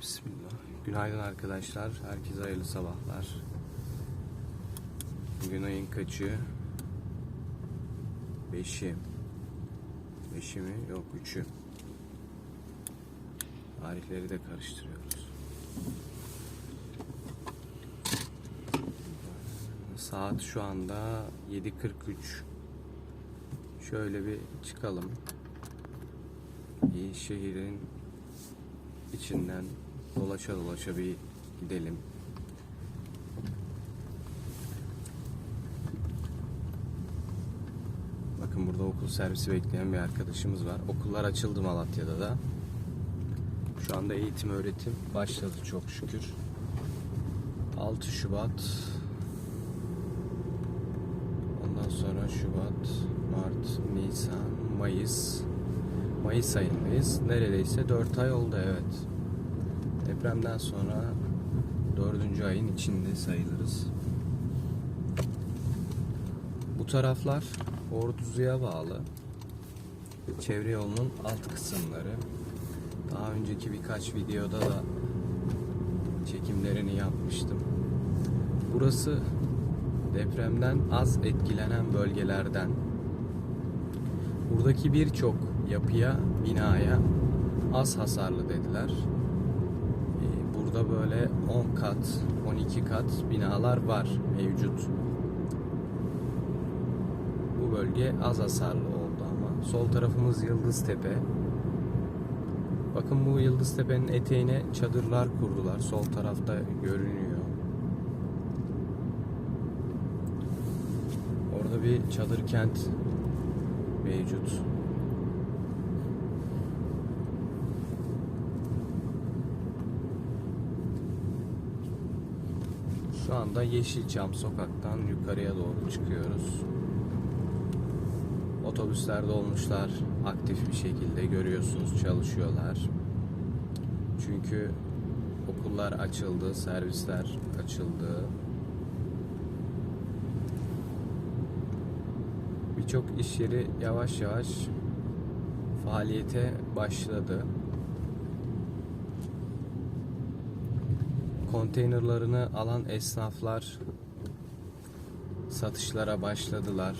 Bismillah. Günaydın arkadaşlar. Herkese hayırlı sabahlar. Bugün ayın kaçı? Beşi. Beşi mi? Yok üçü. Tarihleri de karıştırıyoruz. Saat şu anda 7.43. Şöyle bir çıkalım. Bir şehrin içinden dolaşa dolaşa bir gidelim. Bakın burada okul servisi bekleyen bir arkadaşımız var. Okullar açıldı Malatya'da da. Şu anda eğitim öğretim başladı çok şükür. 6 Şubat Ondan sonra Şubat, Mart, Nisan, Mayıs Mayıs ayındayız. Neredeyse 4 ay oldu evet. Depremden sonra 4. ayın içinde sayılırız. Bu taraflar Orduzu'ya bağlı. Çevre yolunun alt kısımları. Daha önceki birkaç videoda da çekimlerini yapmıştım. Burası depremden az etkilenen bölgelerden. Buradaki birçok yapıya, binaya az hasarlı dediler. Burada böyle 10 kat, 12 kat binalar var mevcut. Bu bölge az hasarlı oldu ama. Sol tarafımız Yıldıztepe. Bakın bu Yıldıztepe'nin eteğine çadırlar kurdular. Sol tarafta görünüyor. Orada bir çadır kent mevcut. Şu anda Yeşilçam sokaktan yukarıya doğru çıkıyoruz. Otobüsler dolmuşlar aktif bir şekilde görüyorsunuz çalışıyorlar. Çünkü okullar açıldı, servisler açıldı. Birçok iş yeri yavaş yavaş faaliyete başladı. Konteynerlarını alan esnaflar satışlara başladılar.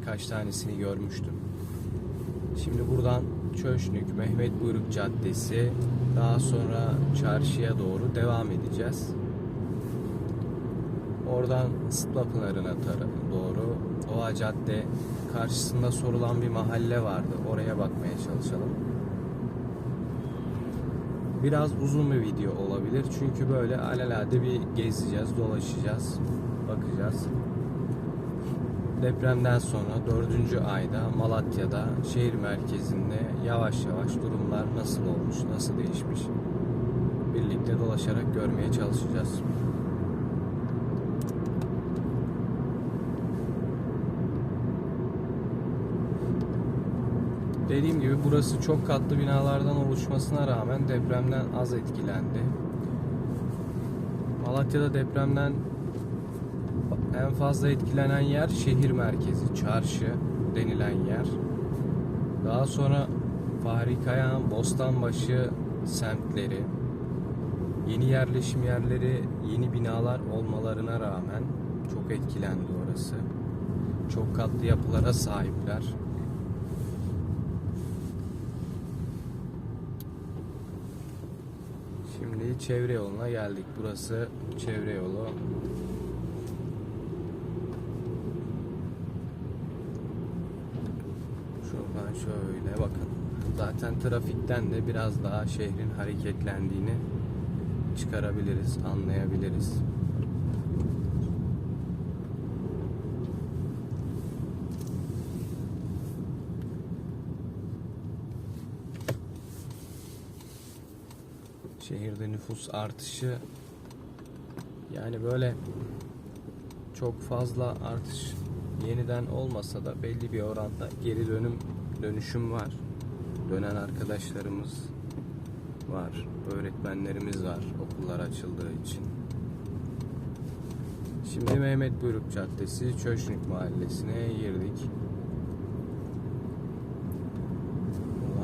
Birkaç tanesini görmüştüm. Şimdi buradan Çöşnük, Mehmet Buyruk Caddesi, daha sonra çarşıya doğru devam edeceğiz. Oradan Sıtma Pınarı'na doğru Doğa Cadde karşısında sorulan bir mahalle vardı. Oraya bakmaya çalışalım. Biraz uzun bir video olabilir. Çünkü böyle alelade bir gezeceğiz, dolaşacağız, bakacağız. Depremden sonra dördüncü ayda Malatya'da şehir merkezinde yavaş yavaş durumlar nasıl olmuş, nasıl değişmiş birlikte dolaşarak görmeye çalışacağız. Dediğim gibi burası çok katlı binalardan oluşmasına rağmen depremden az etkilendi. Malatya'da depremden en fazla etkilenen yer şehir merkezi, çarşı denilen yer. Daha sonra Fahri Kayan, Bostanbaşı semtleri, yeni yerleşim yerleri, yeni binalar olmalarına rağmen çok etkilendi orası. Çok katlı yapılara sahipler. Şimdi çevre yoluna geldik. Burası çevre yolu. Şuradan şöyle bakın. Zaten trafikten de biraz daha şehrin hareketlendiğini çıkarabiliriz, anlayabiliriz. Şehirde nüfus artışı yani böyle çok fazla artış yeniden olmasa da belli bir oranda geri dönüm dönüşüm var. Dönen arkadaşlarımız var. Öğretmenlerimiz var okullar açıldığı için. Şimdi Mehmet Buyruk Caddesi Çöşnük Mahallesi'ne girdik.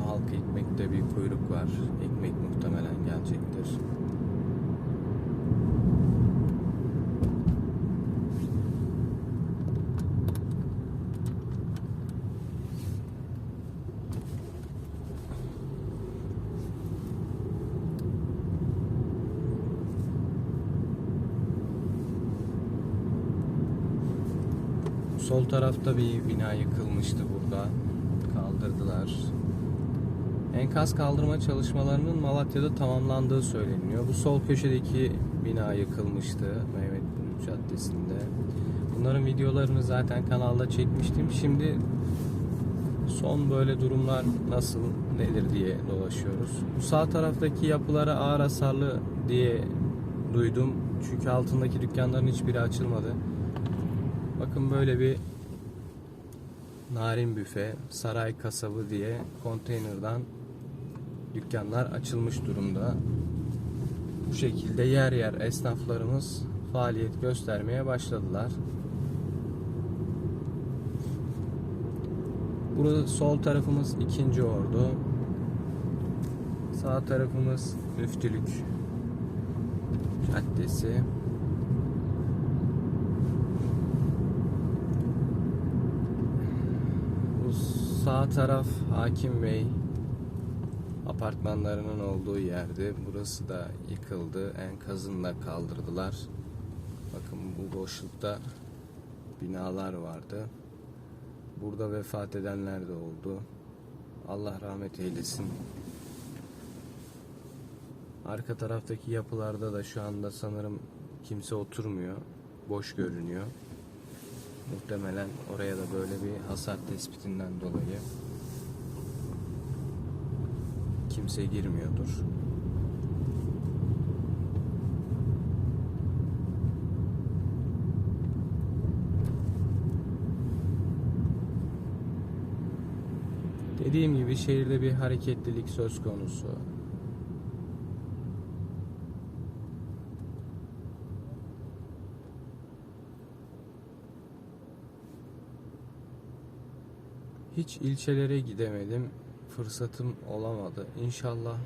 Halk ekmekte bir kuyruk var. Ekmek etkilenecektir. Sol tarafta bir bina yıkılmıştı burada. Kaldırdılar. Enkaz kaldırma çalışmalarının Malatya'da tamamlandığı söyleniyor. Bu sol köşedeki bina yıkılmıştı Mehmet Bulut Caddesi'nde. Bunların videolarını zaten kanalda çekmiştim. Şimdi son böyle durumlar nasıl nedir diye dolaşıyoruz. Bu sağ taraftaki yapılara ağır hasarlı diye duydum. Çünkü altındaki dükkanların hiçbiri açılmadı. Bakın böyle bir Narin Büfe, Saray Kasabı diye konteynerdan dükkanlar açılmış durumda. Bu şekilde yer yer esnaflarımız faaliyet göstermeye başladılar. Burada sol tarafımız ikinci ordu. Sağ tarafımız müftülük caddesi. Bu sağ taraf Hakim Bey apartmanlarının olduğu yerdi. Burası da yıkıldı. Enkazını da kaldırdılar. Bakın bu boşlukta binalar vardı. Burada vefat edenler de oldu. Allah rahmet eylesin. Arka taraftaki yapılarda da şu anda sanırım kimse oturmuyor. Boş görünüyor. Muhtemelen oraya da böyle bir hasar tespitinden dolayı kimse girmiyordur. Dediğim gibi şehirde bir hareketlilik söz konusu. Hiç ilçelere gidemedim. Fırsatım olamadı. İnşallah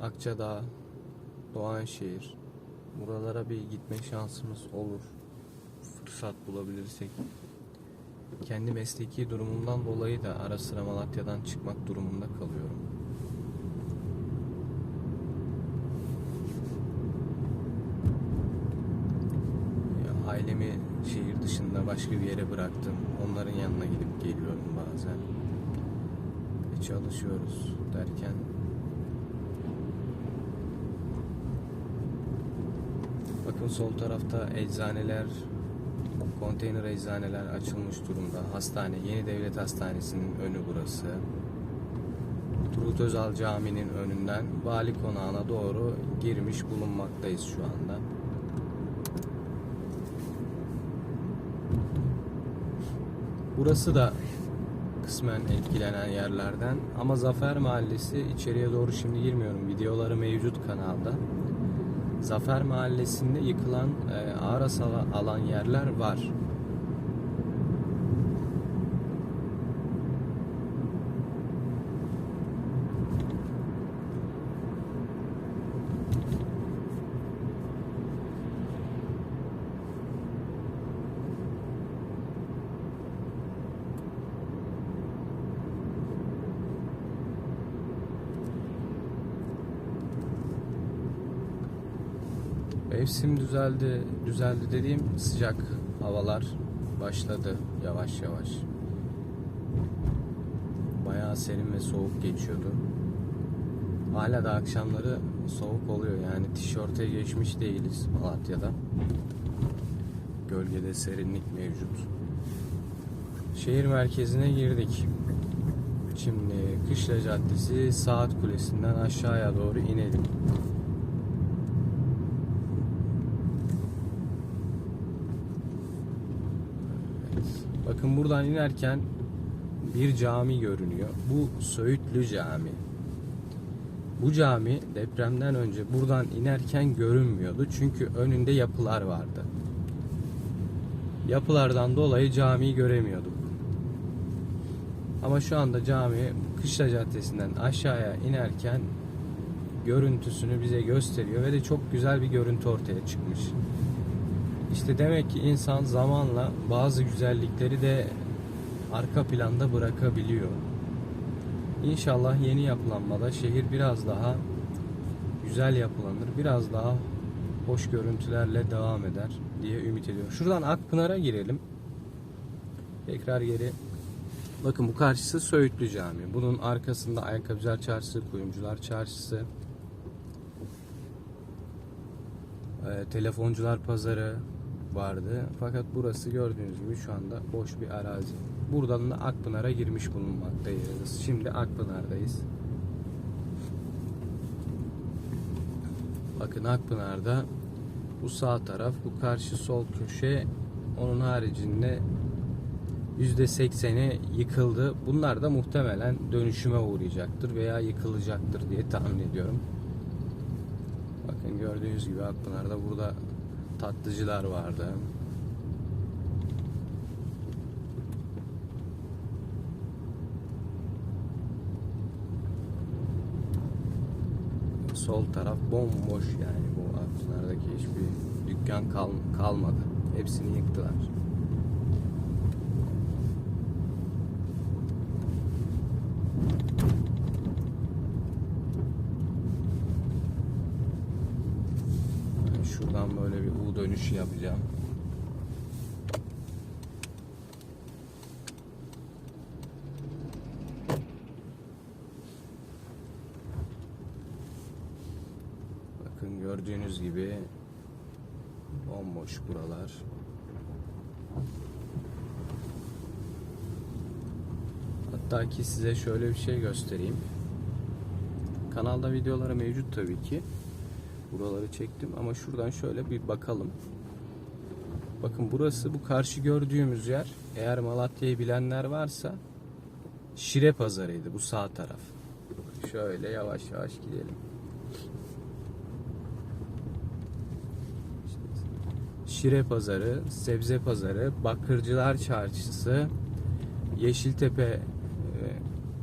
Akçadağ, Doğanşehir buralara bir gitme şansımız olur. Fırsat bulabilirsek. Kendi mesleki durumumdan dolayı da ara sıra Malatya'dan çıkmak durumunda kalıyorum. Ailemi şehir dışında başka bir yere bıraktım. Onların yanına gidip geliyorum bazen. Çalışıyoruz derken Bakın sol tarafta eczaneler, konteyner eczaneler açılmış durumda. Hastane, Yeni Devlet Hastanesi'nin önü burası. Turgut Özal Camii'nin önünden Vali Konağı'na doğru girmiş bulunmaktayız şu anda. Burası da kısmen etkilenen yerlerden ama Zafer Mahallesi içeriye doğru şimdi girmiyorum. Videoları mevcut kanalda. Zafer Mahallesi'nde yıkılan e, ağır alan yerler var. Mevsim düzeldi, düzeldi dediğim sıcak havalar başladı yavaş yavaş. Bayağı serin ve soğuk geçiyordu. Hala da akşamları soğuk oluyor yani tişörte geçmiş değiliz Malatya'da. Gölgede serinlik mevcut. Şehir merkezine girdik. Şimdi Kışla Caddesi Saat Kulesi'nden aşağıya doğru inelim. Bakın buradan inerken bir cami görünüyor. Bu Söğütlü Cami. Bu cami depremden önce buradan inerken görünmüyordu. Çünkü önünde yapılar vardı. Yapılardan dolayı camiyi göremiyorduk. Ama şu anda cami Kışla Caddesi'nden aşağıya inerken görüntüsünü bize gösteriyor ve de çok güzel bir görüntü ortaya çıkmış. İşte demek ki insan zamanla bazı güzellikleri de arka planda bırakabiliyor. İnşallah yeni yapılanmada şehir biraz daha güzel yapılanır, biraz daha hoş görüntülerle devam eder diye ümit ediyorum. Şuradan Akpınar'a girelim. Tekrar geri. Bakın bu karşısı Söğütlü Camii. Bunun arkasında Ayakkabıcılar Çarşısı, Kuyumcular Çarşısı, e, Telefoncular Pazarı vardı. Fakat burası gördüğünüz gibi şu anda boş bir arazi. Buradan da Akpınar'a girmiş bulunmaktayız. Şimdi Akpınar'dayız. Bakın Akpınar'da bu sağ taraf, bu karşı sol köşe onun haricinde %80'i yıkıldı. Bunlar da muhtemelen dönüşüme uğrayacaktır veya yıkılacaktır diye tahmin ediyorum. Bakın gördüğünüz gibi Akpınar'da burada tatlıcılar vardı. Sol taraf bomboş yani bu Akpınar'daki hiçbir dükkan kal kalmadı. Hepsini yıktılar. Ben şuradan böyle bir U dönüşü yapacağım. Bakın gördüğünüz gibi bomboş buralar. Hatta ki size şöyle bir şey göstereyim. Kanalda videoları mevcut tabii ki. Buraları çektim ama şuradan şöyle bir bakalım. Bakın burası bu karşı gördüğümüz yer. Eğer Malatya'yı bilenler varsa Şire pazarıydı bu sağ taraf. Şöyle yavaş yavaş gidelim. Şire pazarı, sebze pazarı, bakırcılar çarşısı, Yeşiltepe e,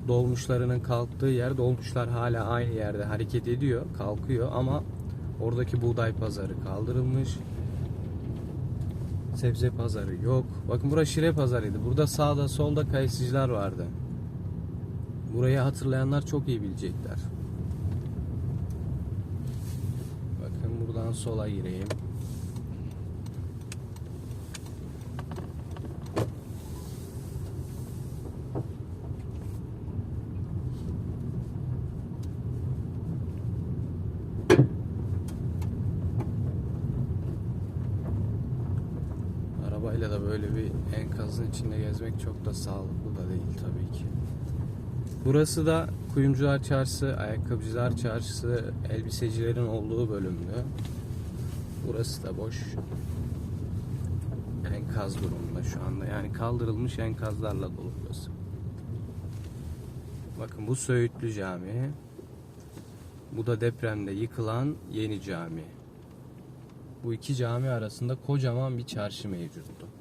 dolmuşlarının kalktığı yer. Dolmuşlar hala aynı yerde hareket ediyor, kalkıyor ama oradaki buğday pazarı kaldırılmış. Sebze pazarı yok. Bakın burası Şire pazarıydı. Burada sağda solda kayısıcılar vardı. Burayı hatırlayanlar çok iyi bilecekler. Bakın buradan sola gireyim. Arabayla da böyle bir enkazın içinde gezmek çok da sağlıklı da değil tabii ki. Burası da Kuyumcular Çarşısı, Ayakkabıcılar Çarşısı, elbisecilerin olduğu bölümdü. Burası da boş. Enkaz durumunda şu anda. Yani kaldırılmış enkazlarla dolu burası. Bakın bu Söğütlü Camii. Bu da depremde yıkılan yeni cami. Bu iki cami arasında kocaman bir çarşı mevcuttu.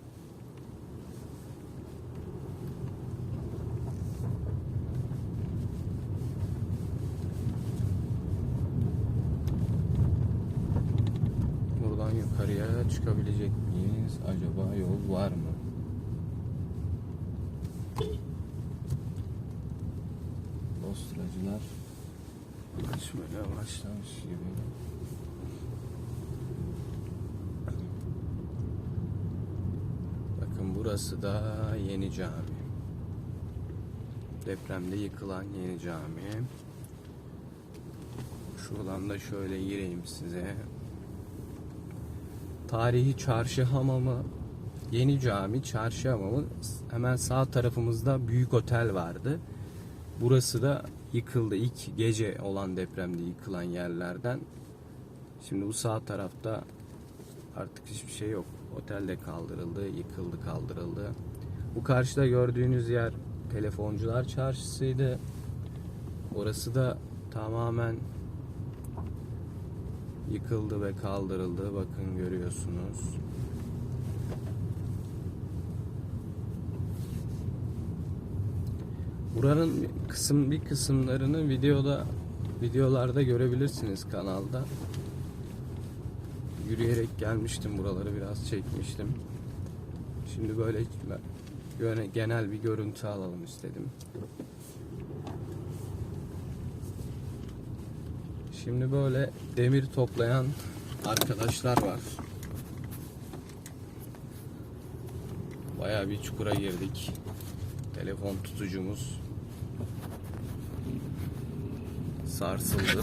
Var mı? Dosturacılar açmaya başlamış gibi. Bakın burası da yeni cami. Depremde yıkılan yeni cami. Şuradan da şöyle gireyim size. Tarihi Çarşı Hamamı Yeni Cami Çarşı Hamamı hemen sağ tarafımızda büyük otel vardı. Burası da yıkıldı. İlk gece olan depremde yıkılan yerlerden. Şimdi bu sağ tarafta artık hiçbir şey yok. Otel de kaldırıldı, yıkıldı, kaldırıldı. Bu karşıda gördüğünüz yer telefoncular çarşısıydı. Orası da tamamen yıkıldı ve kaldırıldı. Bakın görüyorsunuz. Buranın kısım bir kısımlarını videoda videolarda görebilirsiniz kanalda. Yürüyerek gelmiştim buraları biraz çekmiştim. Şimdi böyle genel bir görüntü alalım istedim. Şimdi böyle demir toplayan arkadaşlar var. Bayağı bir çukura girdik. Telefon tutucumuz sarsıldı.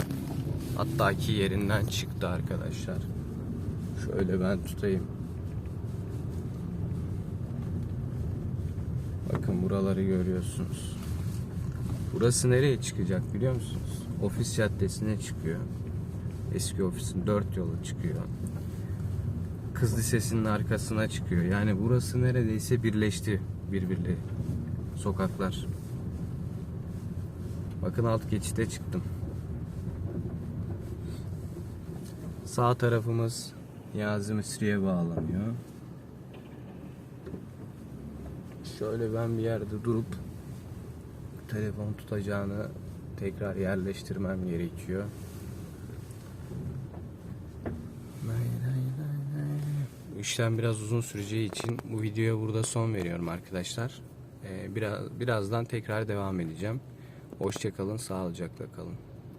Hatta ki yerinden çıktı arkadaşlar. Şöyle ben tutayım. Bakın buraları görüyorsunuz. Burası nereye çıkacak biliyor musunuz? Ofis caddesine çıkıyor. Eski ofisin dört yolu çıkıyor. Kız Lisesi'nin arkasına çıkıyor. Yani burası neredeyse birleşti birbirleri. Sokaklar. Bakın alt geçite çıktım. Sağ tarafımız Niyazi Mısri'ye bağlanıyor. Şöyle ben bir yerde durup telefon tutacağını tekrar yerleştirmem gerekiyor. İşlem biraz uzun süreceği için bu videoya burada son veriyorum arkadaşlar. Ee, biraz birazdan tekrar devam edeceğim. Hoşçakalın, sağlıcakla kalın.